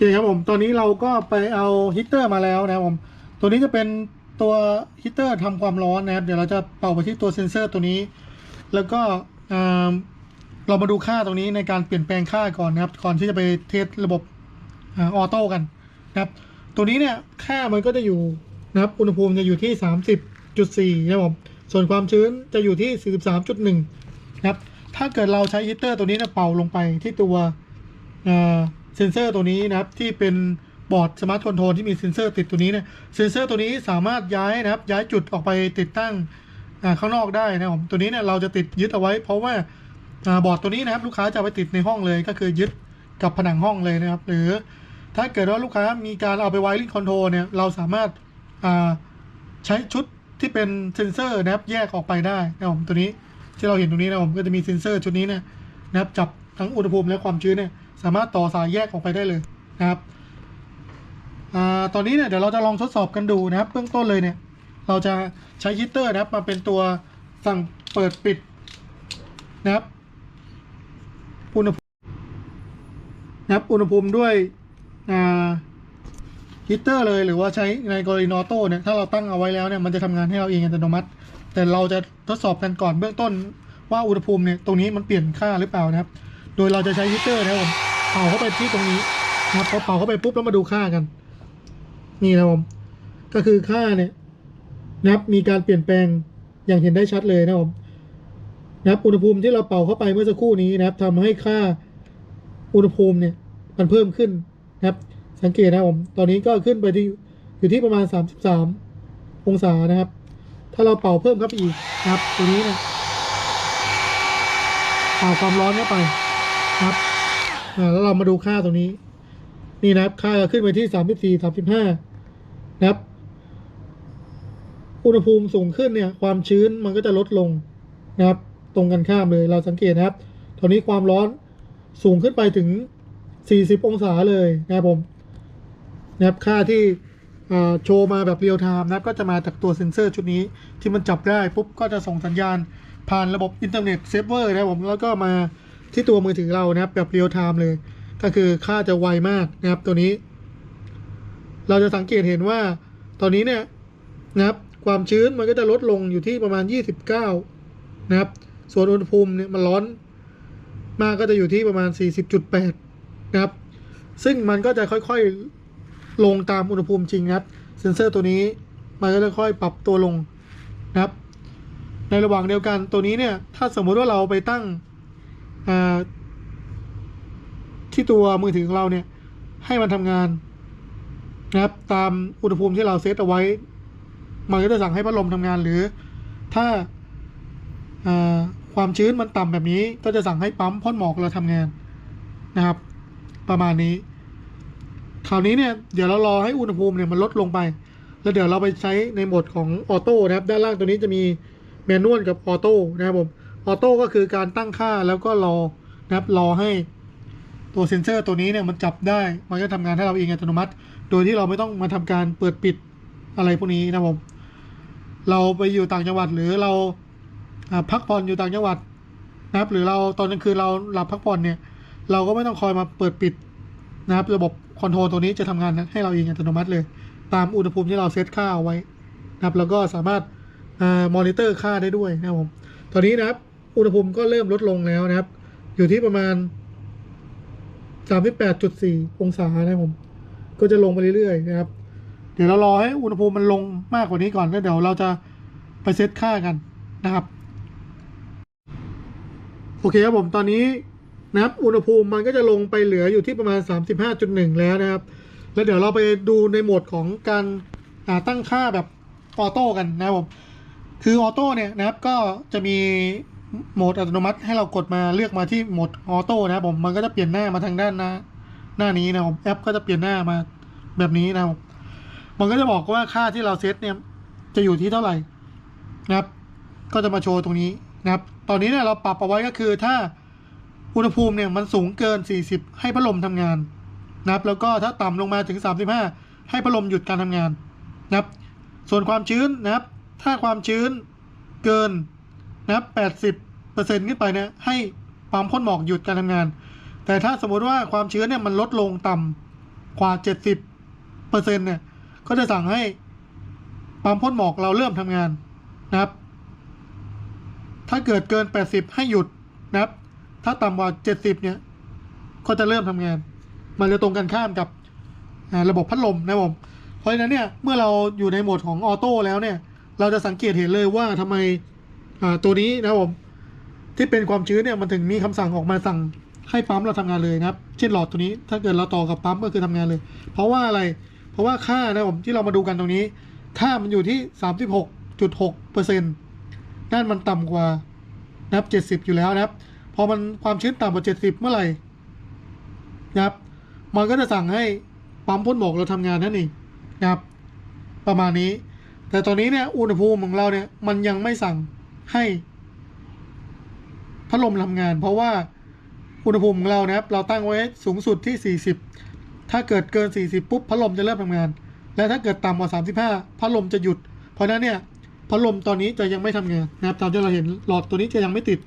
เคครับผมตอนนี้เราก็ไปเอาฮีตเตอร์มาแล้วนะครับผมตัวนี้จะเป็นตัวฮีตเตอร์ทำความร้อนนะครับเดี๋ยวเราจะเป่าไปที่ตัวเซ็นเซอร์ตัวนี้ แล้วก็อ่าเรามาดูค่าตรงนี้ในการเปลี่ยนแปลงค่าก่อนนะครับ ก่อนที่จะไปเทสระบบออโต้กันนะครับ ตัวนี้เนี่ยค่ามันก็จะอยู่นะครับอุณหภูมิจะอยู่ที่ 30.4นะครับผมส่วนความชื้นจะอยู่ที่ 43.1 นะครับ ถ้าเกิดเราใช้ฮีตเตอร์ตัวนี้เนี่ยเป่าลงไปที่ตัวอ่า เซนเซอร์ตัวนี้นะครับที่เป็นบอร์ดสมาร์ทคอนโทรลที่มีเซนเซอร์ติดตัวนี้เนี่ยเซนเซอร์ตัวนี้สามารถย้ายนะครับย้ายจุดออกไปติดตั้งข้างนอกได้นะครับผมตัวนี้เนี่ยเราจะติดยึดเอาไว้ เพราะว่าบอร์ดตัวนี้นะครับลูกค้าจะไปติดในห้องเลยก็คือยึดกับผนังห้องเลยนะครับ หรือถ้าเกิดว่าลูกค้ามีการเอาไปไวริ่งคอนโทรลเนี่ยเราสามารถาใช้ชุดที่เป็นเซนเซอร์นะครับแยกออกไปได้นะครับผมตัวนี้ที่เราเห็นตรงนี้นะครับผมก็จะมีเซนเซอร์ชุดนี้เนี่ยนะครับจับทั้งอุณหภูมิและความชื้นเนี่ย สามารถต่อสายแยกออกไปได้เลยนะครับอตอนนี้เนี่ยเดี๋ยวเราจะลองทดสอบกันดูนะครับ เบื้องต้นเลยเนี่ย เราจะใช้ฮีตเตอร์นะครับ มาเป็นตัวสั่งเปิดปิดนะครับอุณหภูมินะครับอุณหภูมิด้วยฮีตเตอร์เลยหรือว่าใช้ในกรณีนอโต้เนี่ยถ้าเราตั้งเอาไว้แล้วเนี่ยมันจะทำงานให้เราเองอัตโนมัติ แต่เราจะทดสอบกันก่อนเบื้องต้นว่าอุณหภูมิเนี่ยตรงนี้มันเปลี่ยนค่าหรือเปล่านะครับ โดยเราจะใช้ฮีตเตอร์นะครับผม เป่าเข้าไปที่ตรงนี้นะพอเป่าเข้าไปปุ๊บแล้วมาดูค่ากัน นี่นะครับผมก็คือค่าเนี่ยนะครับมีการเปลี่ยนแปลงอย่างเห็นได้ชัดเลยนะครับผมนะครับอุณหภูมิที่เราเป่าเข้าไปเมื่อสักครู่นี้นะครับทำให้ค่าอุณหภูมิเนี่ย มันเพิ่มขึ้นนะครับ สังเกตนะครับผมตอนนี้ก็ขึ้นไปที่อยู่ที่ประมาณ 33 องศานะครับ ถ้าเราเป่าเพิ่มเข้าไปอีกนะครับตัวนี้เนี่ยเป่าความร้อนเข้าไปนะครับ อ่าแล้วเรามาดูค่าตรงนี้ นี่นะครับ ค่าขึ้นไปที่34 35นะครับ อุณหภูมิสูงขึ้นเนี่ย ความชื้นมันก็จะลดลงนะครับ ตรงกันข้ามเลยเราสังเกตนะครับตอนนี้ความร้อนสูงขึ้นไปถึง40องศาเลยนะครับผมนะครับค่าที่โชว์มาแบบเรียลไทม์นะก็จะมาจากตัวเซ็นเซอร์ชุดนี้ที่มันจับได้ปุ๊บก็จะส่งสัญญาณผ่านระบบอินเทอร์เน็ตเซิร์ฟเวอร์นะครับผมแล้วก็มา ที่ตัวมือถือเรานะครับแบบเรียลไทม์เลย ก็คือค่าจะไวมากนะครับตัวนี้ เราจะสังเกตเห็นว่า ตอนนี้เนี่ยนะครับความชื้นมันก็จะลดลงอยู่ที่ประมาณ 29 นะครับ ส่วนอุณหภูมิเนี่ยมันร้อนมากก็จะอยู่ที่ประมาณ 40.8 นะครับ ซึ่งมันก็จะค่อยๆลงตามอุณหภูมิจริงครับ เซนเซอร์ตัวนี้มันก็จะค่อยปรับตัวลงนะครับ ในระหว่างเดียวกันตัวนี้เนี่ย ถ้าสมมุติว่าเราไปตั้ง ที่ตัวมือถือของเราเนี่ย ให้มันทำงานนะครับ ตามอุณหภูมิที่เราเซตเอาไว้ มันก็จะสั่งให้พัดลมทำงานหรือ ถ้าความชื้นมันต่ำแบบนี้ ก็จะสั่งให้ปั๊มพ่นหมอกเราทำงานนะครับ ประมาณนี้คราวนี้เนี่ยเดี๋ยวเรารอให้อุณหภูมิเนี่ยมันลดลงไป แล้วเดี๋ยวเราไปใช้ในโหมดของออโต้นะครับ ด้านล่างตัวนี้จะมีแมนนวลกับออโต้นะครับผม ออโต้ก็คือการตั้งค่าแล้วก็รอนะครับรอให้ตัวเซนเซอร์ตัวนี้เนี่ยมันจับได้ มันก็ทำงานให้เราเองอัตโนมัติ โดยที่เราไม่ต้องมาทำการเปิดปิดอะไรพวกนี้นะครับผมเราไปอยู่ต่างจังหวัดหรือเราพักผ่อนอยู่ต่างจังหวัดนะครับ หรือเราตอนกลางคืนเราหลับพักผ่อนเนี่ย เราก็ไม่ต้องคอยมาเปิดปิดนะครับ ระบบคอนโทรลตัวนี้จะทำงานให้เราเองอัตโนมัติเลย ตามอุณหภูมิที่เราเซตค่าเอาไว้นะครับ แล้วก็สามารถมอนิเตอร์ค่าได้ด้วยนะครับผมตอนนี้นะครับ อุณหภูมิก็เริ่มลดลงแล้วนะครับ อยู่ที่ประมาณ 38.4 องศานะครับผม ก็จะลงไปเรื่อยๆนะครับ เดี๋ยวเรารอให้อุณหภูมิมันลงมากกว่านี้ก่อนแล้วเดี๋ยวเราจะไปเซตค่ากันนะครับ โอเคครับผมตอนนี้นะครับ อุณหภูมิมันก็จะลงไปเหลืออยู่ที่ประมาณ 35.1 แล้วนะครับ แล้วเดี๋ยวเราไปดูในโหมดของการตั้งค่าแบบออโต้กันนะครับผม คือออโต้เนี่ยนะครับก็จะมี โหมดอัตโนมัติให้เรากดมาเลือกมาที่โหมดออโต้นะครับผมมันก็จะเปลี่ยนหน้ามาทางด้านหน้าหน้านี้นะครับผมแอปก็จะเปลี่ยนหน้ามาแบบนี้นะครับมันก็จะบอกว่าค่าที่เราเซตเนี่ยจะอยู่ที่เท่าไหร่นะครับ ก็จะมาโชว์ตรงนี้นะครับ ตอนนี้เนี่ยเราปรับเอาไว้ก็คือถ้าอุณหภูมิเนี่ยมันสูงเกิน 40 ให้พัดลมทำงานนะครับ แล้วก็ถ้าต่ำลงมาถึง 35 ให้พัดลมหยุดการทำงานนะครับ ส่วนความชื้นนะครับ ถ้าความชื้นเกิน นะครับ80%ขึ้นไปนี่ให้ปั๊มพ่นหมอกหยุดการทำงาน แต่ถ้าสมมุติว่าความชื้นเนี่ยมันลดลงต่ำกว่าเจ็ดสิบเปอร์เซ็นเนี่ยก็จะสั่งให้ปั๊มพ่นหมอกเราเริ่มทำงานนะครับ ถ้าเกิดเกินแปดสิบให้หยุดนะครับ ถ้าต่ำกว่าเจ็ดสิบเนี่ย ก็จะเริ่มทำงาน มันจะตรงกันข้ามกับระบบพัดลมนะผมเพราะฉะนั้นเนี่ยเมื่อเราอยู่ในโหมดของออโต้แล้วเนี่ย เราจะสังเกตเห็นเลยว่าทำไม ตัวนี้นะครับผมที่เป็นความชื้นเนี่ยมันถึงมีคำสั่งออกมาสั่งให้ปั๊มเราทำงานเลยนะครับ เช่นหลอดตัวนี้ถ้าเกิดเราต่อกับปั๊มก็คือทำงานเลย เพราะว่าอะไรเพราะว่าค่านะครับผมที่เรามาดูกันตรงนี้ ค่ามันอยู่ที่ 36.6เปอร์เซ็นต์นั่นมันต่ำกว่านะครับ 70 อยู่แล้วนะครับ พอมันความชื้นต่ำกว่า 70 เมื่อไหร่นะครับ มันก็จะสั่งให้ปั๊มพ่นหมอกเราทำงานนั่นเองนะครับ ประมาณนี้ แต่ตอนนี้เนี่ยอุณหภูมิของเราเนี่ยมันยังไม่สั่ง ให้พัดลมทำงาน เพราะว่าอุณหภูมิของเรานะครับ เราตั้งไว้สูงสุดที่ 40 ถ้าเกิดเกิน 40 ปุ๊บพัดลมจะเริ่มทำงาน และถ้าเกิดต่ำกว่า 35 พัดลมจะหยุด เพราะนั้นเนี่ยพัดลมตอนนี้จะยังไม่ทำงานนะครับ ตามที่เราเห็นหลอดตัวนี้จะยังไม่ติด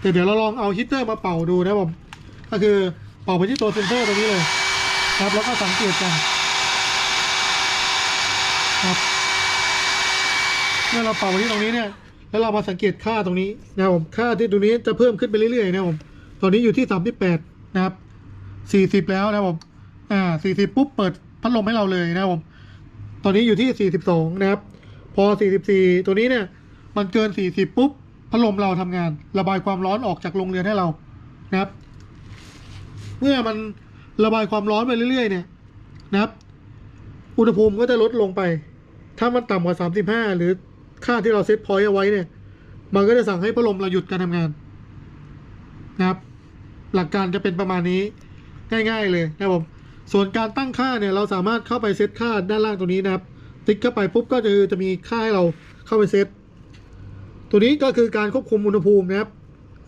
แต่เดี๋ยวเราลองเอาฮีตเตอร์มาเป่าดูนะครับผมก็คือเป่าไปที่ตัวเซนเซอร์ตัวนี้เลยนะครับแล้วก็สังเกตกันครับเมื่อเราเป่าไปที่ตรงนี้เนี่ย แล้วเรามาสังเกตค่าตรงนี้นะครับผมค่าที่ตรงนี้จะเพิ่มขึ้นไปเรื่อยๆนะครับผมตอนนี้อยู่ที่38นะครับ40แล้วนะครับผมอ่า40ปุ๊บเปิดพัดลมให้เราเลยนะครับผมตอนนี้อยู่ที่42นะครับ พอ44ตัวนี้เนี่ย มันเกิน40ปุ๊บพัดลมเราทำงาน ระบายความร้อนออกจากโรงเรือนให้เรานะครับ เมื่อมันระบายความร้อนไปเรื่อยๆ เนี่ยนะครับ อุณหภูมิก็จะลดลงไป ถ้ามันต่ำกว่า35หรือ ค่าที่เราเซตพอยต์เอาไว้เนี่ย มันก็จะสั่งให้พัดลมเราหยุดการทำงานนะครับ หลักการจะเป็นประมาณนี้ง่าย ๆ เลยนะครับผมส่วนการตั้งค่าเนี่ยเราสามารถเข้าไปเซตค่าด้านล่างตรงนี้นะครับ ติ๊กเข้าไปปุ๊บก็จะจะมีค่าให้เราเข้าไปเซตตัวนี้ก็คือการควบคุมอุณหภูมินะครับ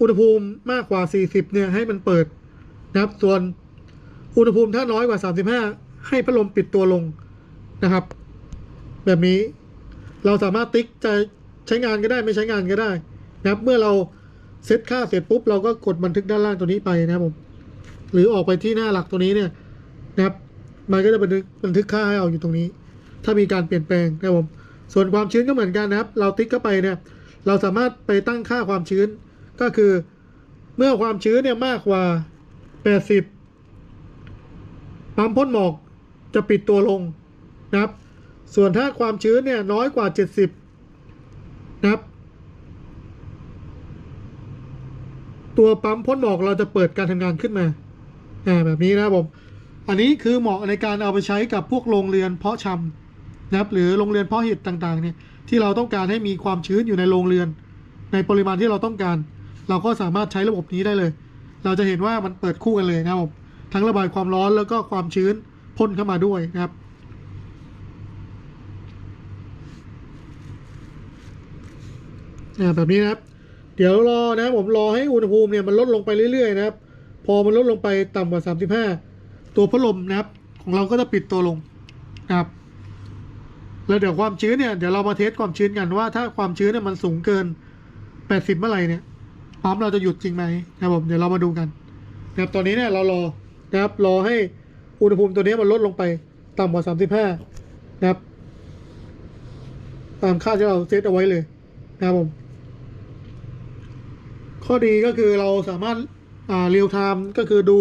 อุณหภูมิมากกว่า 40 เนี่ยให้มันเปิดนะครับ ส่วนอุณหภูมิถ้าน้อยกว่า 35 ให้พัดลมปิดตัวลงนะครับ แบบนี้ เราสามารถติ๊กจะใช้งานก็ได้ไม่ใช้งานก็ได้นะครับ เมื่อเราเซตค่าเสร็จปุ๊บเราก็กดบันทึกด้านล่างตัวนี้ไปนะครับผมหรือออกไปที่หน้าหลักตัวนี้เนี่ยนะครับ มันก็จะบันทึกบันทึกค่าให้เราอยู่ตรงนี้ ถ้ามีการเปลี่ยนแปลงนะครับผมส่วนความชื้นก็เหมือนกันนะครับ เราติ๊กเข้าไปเนี่ย เราสามารถไปตั้งค่าความชื้น ก็คือ เมื่อความชื้นเนี่ยมากกว่า 80ปั๊มพ่นหมอกจะปิดตัวลงนะครับ ส่วนถ้าความชื้นเนี่ยน้อยกว่า 70 นะครับ ตัวปั๊มพ่นหมอกเราจะเปิดการทำงานขึ้นมาอ่าแบบนี้นะครับผม อันนี้คือเหมาะในการเอาไปใช้กับพวกโรงเรือนเพาะชำนะครับ หรือโรงเรือนเพาะเห็ดต่างๆเนี่ยที่เราต้องการให้มีความชื้นอยู่ในโรงเรือน ในปริมาณที่เราต้องการ เราก็สามารถใช้ระบบนี้ได้เลย เราจะเห็นว่ามันเปิดคู่กันเลยนะครับผมทั้งระบายความร้อนแล้วก็ความชื้นพ่นเข้ามาด้วยนะครับ อ่าแบบนี้นะครับ เดี๋ยวรอนะผมรอให้อุณหภูมิเนี่ยมันลดลงไปเรื่อยๆนะครับ พอมันลดลงไปต่ำกว่า 35 ตัวพัดลมนะครับ ของเราก็จะปิดตัวลงนะครับ แล้วเดี๋ยวความชื้นเนี่ยเดี๋ยวเรามาเทสความชื้นกันว่าถ้าความชื้นเนี่ยมันสูงเกิน 80 เมื่อไหร่เนี่ยปั๊มเราจะหยุดจริงไหมนะครับผมเดี๋ยวเรามาดูกันนะครับตอนนี้เนี่ยเรารอนะครับรอให้อุณหภูมิตัวนี้มันลดลงไปต่ำกว่า 35 นะครับ ตามค่าที่เราเซตเอาไว้เลยนะครับผม ข้อดีก็คือเราสามารถอ่าเรียลไทม์ก็คือดู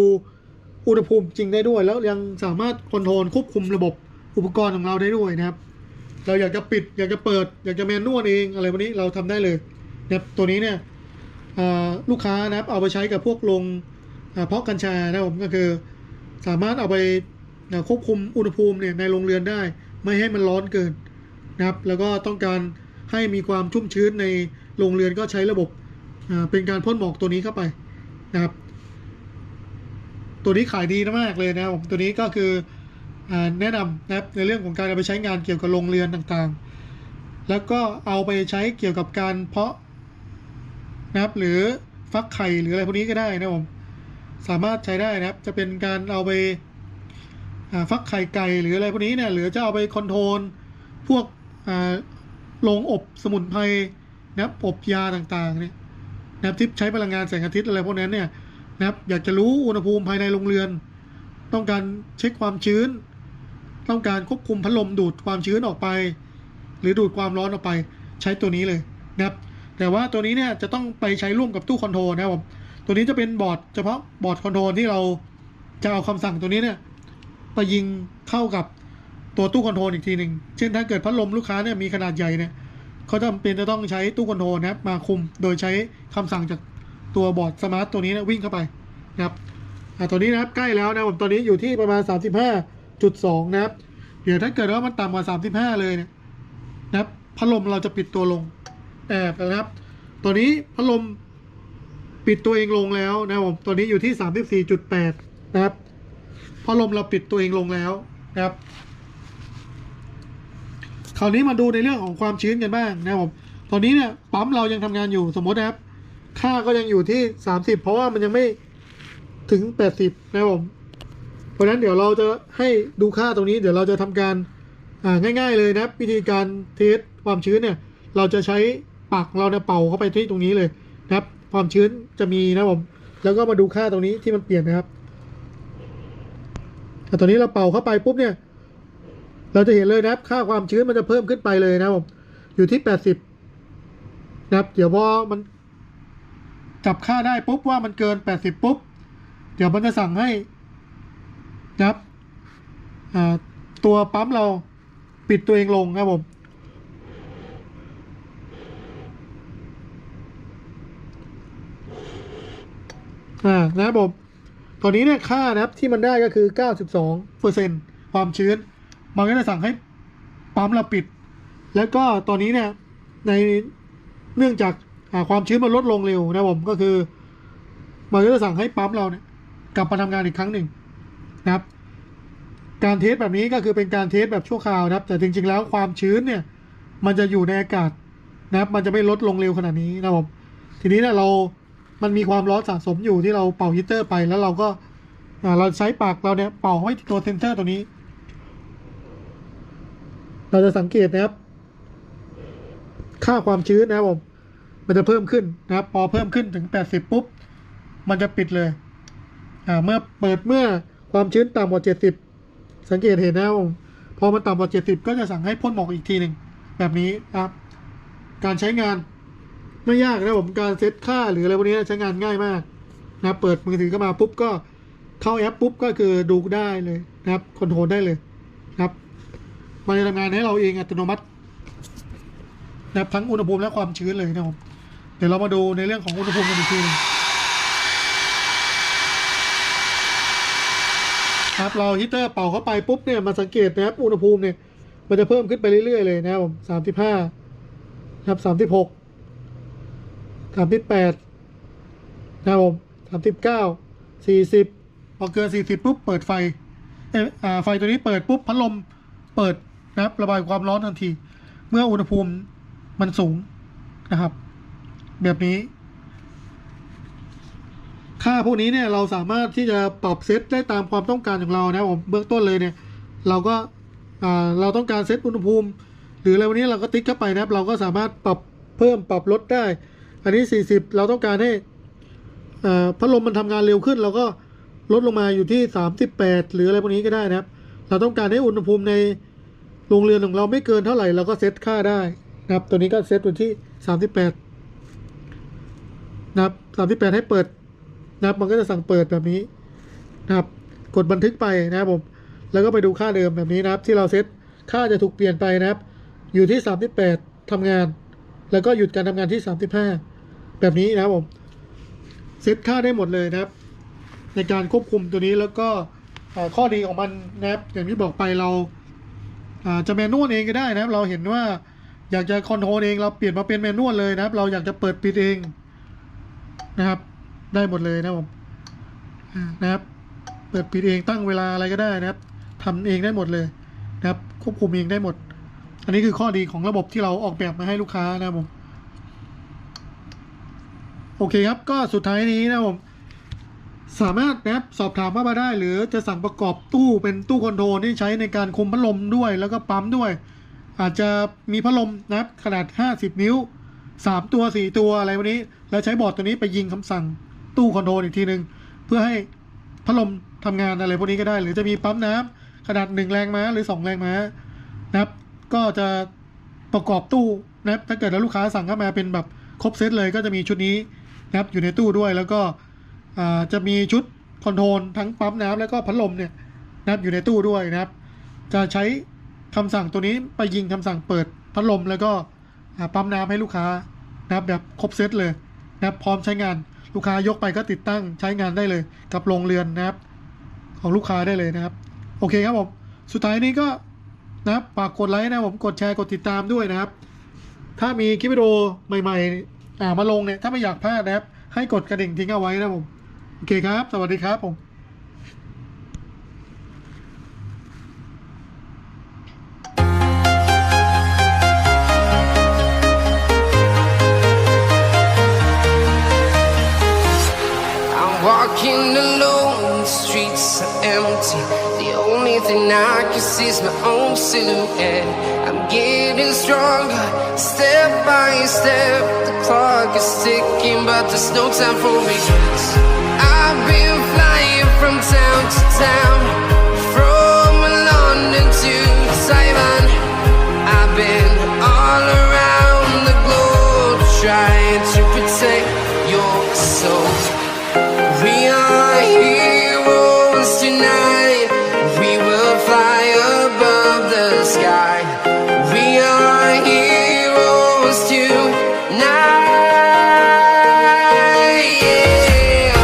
อุณหภูมิจริงได้ด้วย แล้วยังสามารถคอนโทรลควบคุมระบบอุปกรณ์ของเราได้ด้วยนะครับ เราอยากจะปิดอยากจะเปิด อยากจะแมนนวลเองอะไรพวกนี้เราทำได้เลยนะครับตัวนี้เนี่ยลูกค้านะครับเอาไปใช้กับพวกโรงเพาะกัญชานะครับผมก็คือ สามารถเอาไปควบคุมอุณหภูมิเนี่ยในโรงเรือนได้ ไม่ให้มันร้อนเกินนะครับ แล้วก็ต้องการให้มีความชุ่มชื้นในโรงเรือนก็ใช้ระบบ เป็นการพ่นหมอกตัวนี้เข้าไปนะครับ ตัวนี้ขายดีมากเลยนะครับผมตัวนี้ก็คืออแนะนำนะครับในเรื่องของการเอาไปใช้งานเกี่ยวกับโรงเรือนต่างๆ แล้วก็เอาไปใช้เกี่ยวกับการเพาะนะครับหรือฟักไข่หรืออะไรพวกนี้ก็ได้นะครับผมสามารถใช้ได้นะครับ จะเป็นการเอาไปฟักไข่ไก่หรืออะไรพวกนี้เนี่ยหรือจะเอาไปคอนโทรลพวกโรงอบสมุนไพรนะครับอบยาต่างๆเนี่ย นะครับที่ใช้พลังงานแสงอาทิตย์อะไรพวกนั้นเนี่ยนะครับอยากจะรู้อุณหภูมิภายในโรงเรือน ต้องการเช็คความชื้น ต้องการควบคุมพัดลมดูดความชื้นออกไป หรือดูดความร้อนออกไป ใช้ตัวนี้เลยนะครับ แต่ว่าตัวนี้เนี่ยจะต้องไปใช้ร่วมกับตู้คอนโทรลนะครับตัวนี้จะเป็นบอร์ดเฉพาะบอร์ดคอนโทรลที่เราจะเอาคำสั่งตัวนี้เนี่ยไปยิงเข้ากับตัวตู้คอนโทรลอีกทีหนึ่งเช่นถ้าเกิดพัดลมลูกค้าเนี่ยมีขนาดใหญ่เนี่ย เขาจำเป็นจะต้องใช้ตู้คอนโทรลนะครับมาคุมโดยใช้คำสั่งจากตัวบอร์ดสมาร์ตตัวนี้นะวิ่งเข้าไปนะครับอ่าตัวนี้นะครับใกล้แล้วนะผมตัวนี้อยู่ที่ประมาณ 35.2 นะครับ เดี๋ยวถ้าเกิดว่ามันต่ำกว่า 35 เลยเนี่ยนะครับพัดลมเราจะปิดตัวลงแอบนะครับ ตัวนี้พัดลมปิดตัวเองลงแล้วนะผมตัวนี้อยู่ที่ 34.8 นะครับพัดลมเราปิดตัวเองลงแล้วนะครับ ราวนี้มาดูในเรื่องของความชื้นกันบ้างนะครับผมตอนนี้เนี่ยปั๊มเรายังทำงานอยู่สมมตินะครับ ค่าก็ยังอยู่ที่ 30 เพราะว่ามันยังไม่ถึง 80 นะครับผม เพราะฉะนั้นเดี๋ยวเราจะให้ดูค่าตรงนี้ เดี๋ยวเราจะทำการง่าย ๆเลยนะวิธีการเทสความชื้นเนี่ย เราจะใช้ปากเราเนี่ยเป่าเข้าไปที่ตรงนี้เลยนะครับ ความชื้นจะมีนะครับผม แล้วก็มาดูค่าตรงนี้ที่มันเปลี่ยนนะครับแต่ตอนนี้เราเป่าเข้าไปปุ๊บเนี่ย เราจะเห็นเลยนะครับค่าความชื้นมันจะเพิ่มขึ้นไปเลยนะครับผมอยู่ที่80นะครับ เดี๋ยวพอมันจับค่าได้ปุ๊บว่ามันเกิน80ปุ๊บ เดี๋ยวมันจะสั่งให้นะครับตัวปั๊มเราปิดตัวเองลงครับผม อ่านะครับผม ตอนนี้เนี่ยค่านะครับที่มันได้ก็คือ 92เปอร์เซ็นความชื้น มันก็จะสั่งให้ปั๊มเราปิด แล้วก็ตอนนี้เนี่ยในเนื่องจากาความชื้นมันลดลงเร็วนะครับผมก็คือมันก็จะสั่งให้ปั๊มเราเนี่ยกลับมาทำงานอีกครั้งหนึ่งนะครับ การเทสแบบนี้ก็คือเป็นการเทสแบบชั่วคราวนะครับ แต่จริง ๆ แล้วความชื้นเนี่ย มันจะอยู่ในอากาศนะครับ มันจะไม่ลดลงเร็วขนาดนี้นะครับผมทีนี้เนี่ยเรา มันมีความร้อนสะสมอยู่ที่เราเป่าฮีตเตอร์ไปแล้วเราก็เราใช้ปากเราเนี่ยเป่าไว้ที่ตัวเซนเซอร์ตัวนี้ เราจะสังเกตนะครับ ค่าความชื้นนะครับผม มันจะเพิ่มขึ้นนะครับ พอเพิ่มขึ้นถึง 80 ปุ๊บ มันจะปิดเลยอ่าเมื่อเปิดเมื่อความชื้นต่ำกว่า 70 สังเกตเห็นนะครับผมพอมันต่ำกว่า 70 ก็จะสั่งให้พ่นหมอกอีกทีหนึ่งแบบนี้ครับ การใช้งานไม่ยากนะผมการเซตค่าหรืออะไรพวกนี้ใช้งานง่ายมากนะครับเปิดมือถือเข้ามาปุ๊บก็เข้าแอปปุ๊บก็คือดูได้เลยนะครับคอนโทรลได้เลยนะครับ มันจะทำงานให้เราเองอัตโนมัตินะครับทั้งอุณหภูมิและความชื้นเลยนะครับเดี๋ยวเรามาดูในเรื่องของอุณหภูมิกันอีกทีครับเราฮีตเตอร์เป่าเข้าไปปุ๊บเนี่ยมาสังเกตนะครับอุณหภูมิเนี่ยมันจะเพิ่มขึ้นไปเรื่อยๆเลยนะครับผมสามสิบห้าครับสามสิบหกสามสิบแปดนะครับผมสามสิบเก้าสี่สิบพอเกินสี่สิบปุ๊บเปิดไฟเออไฟตัวนี้เปิดปุ๊บพัดลมเปิด นะครับ ระบายความร้อนทันที เมื่ออุณหภูมิมันสูงนะครับ แบบนี้ ค่าพวกนี้เนี่ยเราสามารถที่จะปรับเซตได้ตามความต้องการของเรานะผมเบื้องต้นเลยเนี่ย เราก็เราต้องการเซตอุณหภูมิ หรืออะไรวันนี้เราก็ติ๊กเข้าไปนะครับ เราก็สามารถปรับเพิ่มปรับลดได้ อันนี้ 40 เราต้องการให้พัดลมมันทำงานเร็วขึ้น เราก็ลดลงมาอยู่ที่ 38 หรืออะไรพวกนี้ก็ได้นะครับ เราต้องการให้อุณหภูมิใน โรงเรือนของเราไม่เกินเท่าไหร่เราก็เซตค่าได้นะครับ ตัวนี้ก็เซตไว้ที่ 38 นะครับ 38 ให้เปิดนะครับ มันก็จะสั่งเปิดแบบนี้นะครับ กดบันทึกไปนะครับผม แล้วก็ไปดูค่าเดิมแบบนี้นะครับ ที่เราเซตค่าจะถูกเปลี่ยนไปนะครับ อยู่ที่ 38ทำงาน แล้วก็หยุดการทำงานที่ 35 แบบนี้นะครับผม เซตค่าได้หมดเลยนะครับ ในการควบคุมตัวนี้แล้วก็ข้อดีของมันนะครับ อย่างที่บอกไปเรา จะแมนนวลเองก็ได้นะครับ เราเห็นว่าอยากจะคอนโทรลเองเราเปลี่ยนมาเป็นแมนนวลเลยนะครับ เราอยากจะเปิดปิดเองนะครับ ได้หมดเลยนะครับผมนะครับ เปิดปิดเองตั้งเวลาอะไรก็ได้นะครับทำเองได้หมดเลยนะครับ ควบคุมเองได้หมด อันนี้คือข้อดีของระบบที่เราออกแบบมาให้ลูกค้านะครับผมโอเคครับก็สุดท้ายนี้นะครับผม สามารถนะครับสอบถามเข้ามาได้ หรือจะสั่งประกอบตู้เป็นตู้คอนโทรลที่ใช้ในการคุมพัดลมด้วย แล้วก็ปั๊มด้วย อาจจะมีพัดลมนะครับขนาด 50 นิ้ว 3 ตัว 4 ตัวอะไรวันนี้ แล้วใช้บอร์ดตัวนี้ไปยิงคำสั่งตู้คอนโทรลอีกทีหนึ่งเพื่อให้พัดลมทำงานอะไรพวกนี้ก็ได้ หรือจะมีปั๊มน้ำขนาดหนึ่งแรงม้าหรือสองแรงม้านะครับ ก็จะประกอบตู้นะครับถ้าเกิดแล้วลูกค้าสั่งเข้ามาเป็นแบบครบเซตเลยก็จะมีชุดนี้นะครับอยู่ในตู้ด้วยแล้วก็ จะมีชุดคอนโทรลทั้งปั๊มน้ำแล้วก็พัดลมเนี่ยนะครับอยู่ในตู้ด้วยนะครับ จะใช้คำสั่งตัวนี้ไปยิงคำสั่งเปิดพัดลมแล้วก็ปั๊มน้ำให้ลูกค้านะครับแบบครบเซตเลยนะครับพร้อมใช้งานลูกค้ายกไปก็ติดตั้งใช้งานได้เลย กับโรงเรือนนะครับ ของลูกค้าได้เลยนะครับ โอเคครับผมสุดท้ายนี้ก็นะครับฝากกดไลค์นะครับผมกดแชร์กดติดตามด้วยนะครับ ถ้ามีคลิปวิดีโอใหม่ๆมาลงเนี่ยถ้าไม่อยากพลาดนะครับ ให้กดกระดิ่งทิ้งเอาไว้นะครับผม โอเคครับ สวัสดีครับผม sees my own silhouette. I'm getting stronger, step by step. The clock is ticking, but there's no time for me sound.